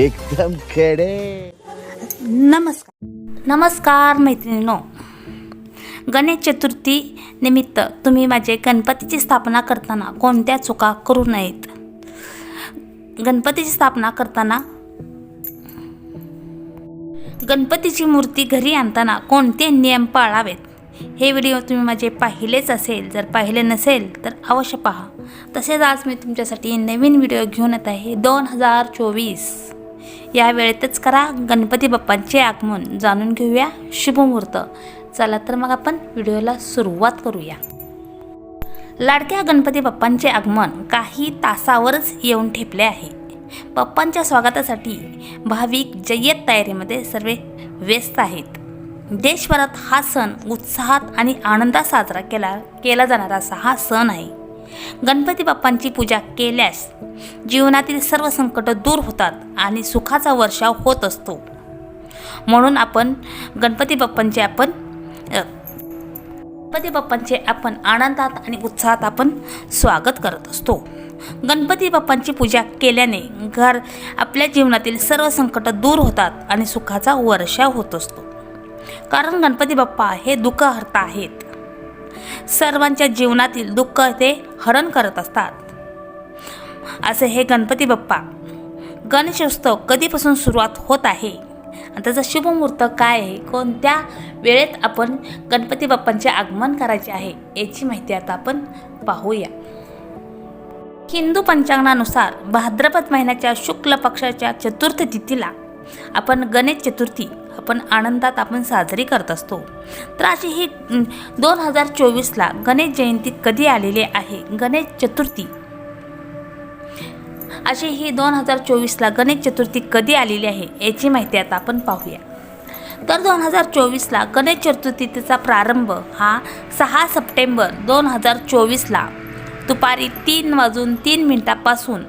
एकदम खेडे. नमस्कार. नमस्कार मैत्रिणीनो. गणेश चतुर्थी निमित्त तुम्ही माझे गणपतीची स्थापना करताना कोणत्या चुका करू नयेत? गणपतीची स्थापना करताना गणपतीची मूर्ती घरी आणताना कोणते नियम पाळावेत? हे व्हिडिओ तुम्ही माझे पाहिलेच असेल जर पाहिले नसेल तर अवश्य पहा. तसेच आज मी तुमच्यासाठी नवीन व्हिडिओ घेऊन येत आहे. दोन हजार चोवीस. या वेळेतच करा गणपती बाप्पांचे आगमन. जाणून घेऊया शुभमुहूर्त. चला तर मग आपण व्हिडिओला सुरुवात करूया. लाडक्या गणपती बाप्पांचे आगमन काही तासावरच येऊन ठेपले आहे. पप्पांच्या स्वागतासाठी भाविक जय्यत तयारीमध्ये सर्व व्यस्त आहेत. देशभरात हा सण उत्साहात आणि आनंदात साजरा केला केला जाणारा असा हा सण आहे. गणपती बाप्पांची पूजा केल्यास जीवनातील सर्व संकट दूर होतात आणि सुखाचा वर्षाव होत असतो. म्हणून आपण गणपती बाप्पांचे आपण गणपती बाप्पांचे आपण आनंदात आणि उत्साहात आपण स्वागत करत असतो. गणपती बाप्पांची पूजा केल्याने घर आपल्या जीवनातील सर्व संकट दूर होतात आणि सुखाचा वर्षाव होत असतो. कारण गणपती बाप्पा हे दुःखहर्ता आहेत. सर्वांच्या जीवनातील दुःख ते हरण करत असतात. असे हे गणपती बाप्पा. गणेशोत्सव कधीपासून सुरुवात होत आहे? आणि त्याचा शुभमुहूर्त काय आहे? कोणत्या वेळेत आपण गणपती बाप्पांचे आगमन करायचे आहे याची माहिती आता आपण पाहूया. हिंदू पंचांगानुसार भाद्रपद महिन्याच्या शुक्ल पक्षाच्या चतुर्थ तिथीला आपण गणेश चतुर्थी आपण आनंदात आपण साजरी करत असतो. तर अशी ही दोन हजार चोवीसला गणेश जयंती कधी आलेली आहे? गणेश चतुर्थी. अशी ही दोन हजार चोवीसला गणेश चतुर्थी कधी आलेली आहे याची माहिती आता आपण पाहूया. तर दोन हजार चोवीसला गणेश चतुर्थीचा प्रारंभ हा सहा सप्टेंबर दोन हजार चोवीसला. दुपारी तीन वाजून तीन मिनिटापासून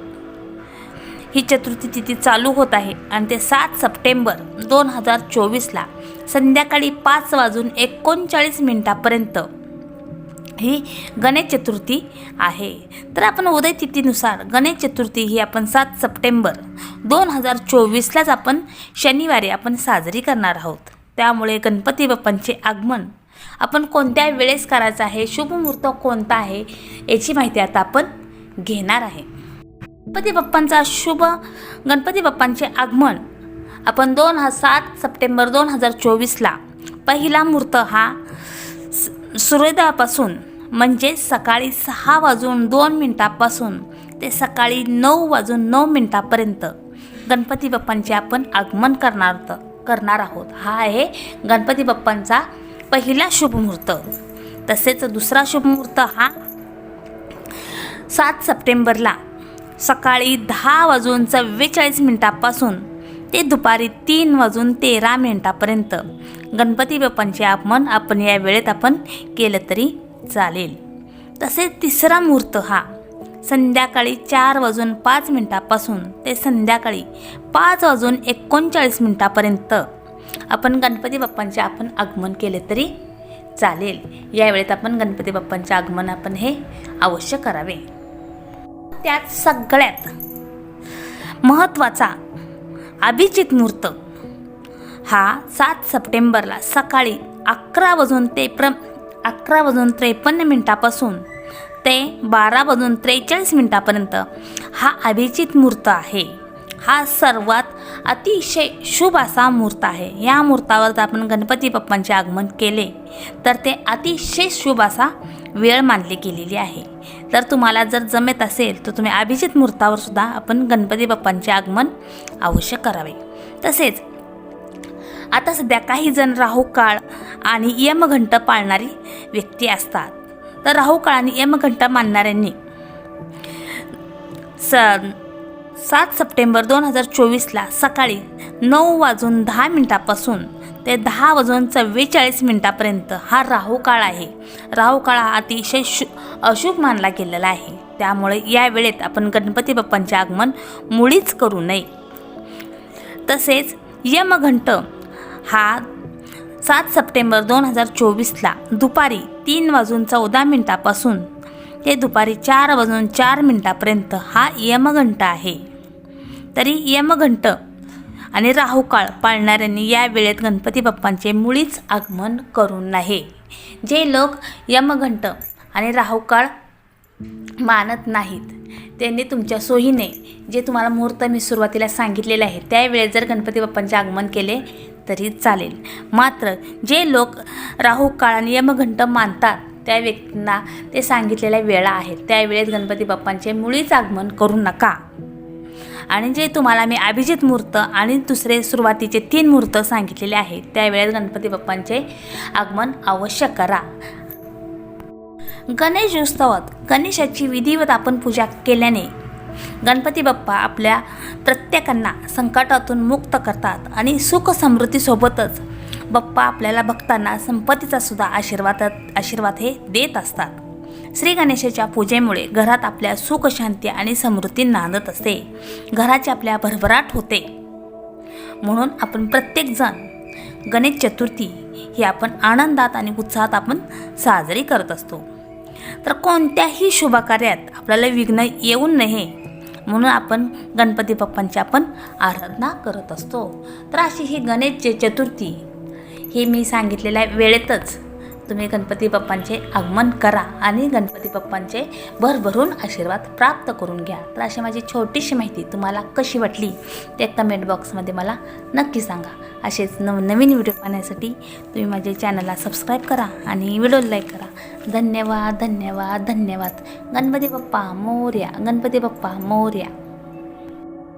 ही चतुर्थी तिथी चालू होत आहे आणि ते सात सप्टेंबर दोन हजार चोवीसला संध्याकाळी पाच वाजून एकोणचाळीस मिनिटापर्यंत ही गणेश चतुर्थी आहे. तर आपण उदय तिथीनुसार गणेश चतुर्थी ही आपण सात सप्टेंबर दोन हजार चोवीसलाच आपण शनिवारी आपण साजरी करणार आहोत. त्यामुळे गणपती बाप्पांचे आगमन आपण कोणत्या वेळेस करायचं आहे? शुभमुहूर्त कोणता आहे? याची माहिती आता आपण घेणार आहे. गणपती बाप्पांचा शुभ गणपती बाप्पांचे आगमन. आपण दोन हजार सात सप्टेंबर दोन हजार चोवीसला पहिला मुहूर्त हा स- सूर्योदयापासून म्हणजे सकाळी सहा वाजून दोन मिनटापासून ते सकाळी नऊ वाजून नऊ मिनटापर्यंत गणपती बाप्पांचे आपण आगमन करणार करणार आहोत. हा आहे गणपती बाप्पांचा पहिला शुभमुहूर्त तसेच दुसरा शुभमुहूर्त हा सात सप्टेंबरला सकाळी दहा वाजून चव्वेचाळीस मिनिटापासून ते दुपारी तीन वाजून तेरा मिनिटापर्यंत. गणपती बाप्पांचे आगमन आपण या वेळेत आपण केलं तरी चालेल. तसेच तिसरा मुहूर्त हा संध्याकाळी चार वाजून पाच मिनिटापासून ते संध्याकाळी पाच वाजून एकोणचाळीस मिनिटापर्यंत आपण गणपती बाप्पांचे आपण आगमन केले तरी चालेल. यावेळेत आपण गणपती बाप्पांचे आगमन आपण हे अवश्य करावे. त्यात सगळ्यात महत्त्वाचा अभिजित मुहूर्त हा सात सप्टेंबरला सकाळी अकरा वाजून ते प्र अकरा वाजून त्रेपन्न मिनिटापासून ते बारा वाजून त्रेचाळीस मिनिटापर्यंत हा अभिजित मुहूर्त आहे. हा सर्वात अतिशय शुभ असा मुहूर्त आहे. या मुहूर्तावर जर आपण गणपती बाप्पांचे आगमन केले तर ते अतिशय शुभ असा वेळ मानली गेलेली आहे. तर तुम्हाला जर जमेत असेल तर तुम्ही अभिजित मुहूर्तावर सुद्धा आपण गणपती बाप्पांचे आगमन अवश्य करावे. तसेच आता सध्या काही जण राहू काळ आणि यमघंट पाळणारी व्यक्ती असतात. तर राहू काळ आणि यमघंट मानणाऱ्यांनी स सात सप्टेंबर दोन हजार चोवीसला सकाळी नऊ वाजून दहा मिनिटापासून ते दहा वाजून चव्वेचाळीस मिनिटापर्यंत हा राहू काळ आहे. राहू काळ हा अतिशय शु अशुभ मानला गेलेला आहे. त्यामुळे या वेळेत आपण गणपती बाप्पांचे आगमन मुळीच करू नये. तसेच यमघंट हा सात सप्टेंबर दोन हजार चोवीसला दुपारी तीन वाजून चौदा मिनिटापासून ते दुपारी चार वाजून चार मिनिटापर्यंत हा यमघंट आहे. तरी यमघंट आणि राहुकाळ पाळणाऱ्यांनी या वेळेत गणपती बाप्पांचे मुळीच आगमन करू नये जे लोक यमघंट आणि राहुकाळ मानत नाहीत त्यांनी तुमच्या सोयीने जे तुम्हाला मुहूर्त मी सुरुवातीला सांगितलेले आहे त्यावेळेस जर गणपती बाप्पांचे आगमन केले तरी चालेल. मात्र जे लोक राहू काळ आणि यमघंट मानतात त्या व्यक्तींना ते सांगितलेल्या वेळा आहेत. त्यावेळेस गणपती बाप्पांचे मुळीच आगमन करू नका. आणि जे तुम्हाला मी अभिजित मुहूर्त आणि दुसरे सुरुवातीचे तीन मुहूर्त सांगितलेले आहेत त्यावेळेस गणपती बाप्पांचे आगमन अवश्य करा. गणेश उत्सवात गणेशाची विधिवत आपण पूजा केल्याने गणपती बाप्पा आपल्या प्रत्येकांना संकटातून मुक्त करतात आणि सुख समृद्धीसोबतच बाप्पा आपल्याला भक्तांना संपत्तीचा सुद्धा आशीर्वाद आशीर्वाद हे देत असतात. श्री गणेशाच्या पूजेमुळे घरात आपल्या सुख शांती आणि समृद्धी नांदत असते. घराची आपल्या भरभराट होते. म्हणून आपण प्रत्येकजण गणेश चतुर्थी ही आपण आनंदात आणि उत्साहात आपण साजरी करत असतो. तर कोणत्याही शुभकार्यात आपल्याला विघ्न येऊ नये. म्हणून आपण गणपती बाप्पांची आपण आराधना करत असतो. तर अशी ही गणेश चतुर्थी हे मी सांगितलेल्या वेळेतच तुम्ही गणपती बाप्पांचे आगमन करा आणि गणपती बाप्पांचे भरभरून आशीर्वाद प्राप्त करून घ्या. तर अशी माझी छोटीशी माहिती तुम्हाला कशी वाटली ते कमेंट बॉक्समध्ये मला नक्की सांगा. असेच नव नवीन व्हिडिओ पाहण्यासाठी तुम्ही माझ्या चॅनलला सबस्क्राईब करा आणि व्हिडिओ लाईक करा. धन्यवाद धन्यवाद धन्यवाद. गणपती बाप्पा मोर्या गणपती बाप्पा मोर्या.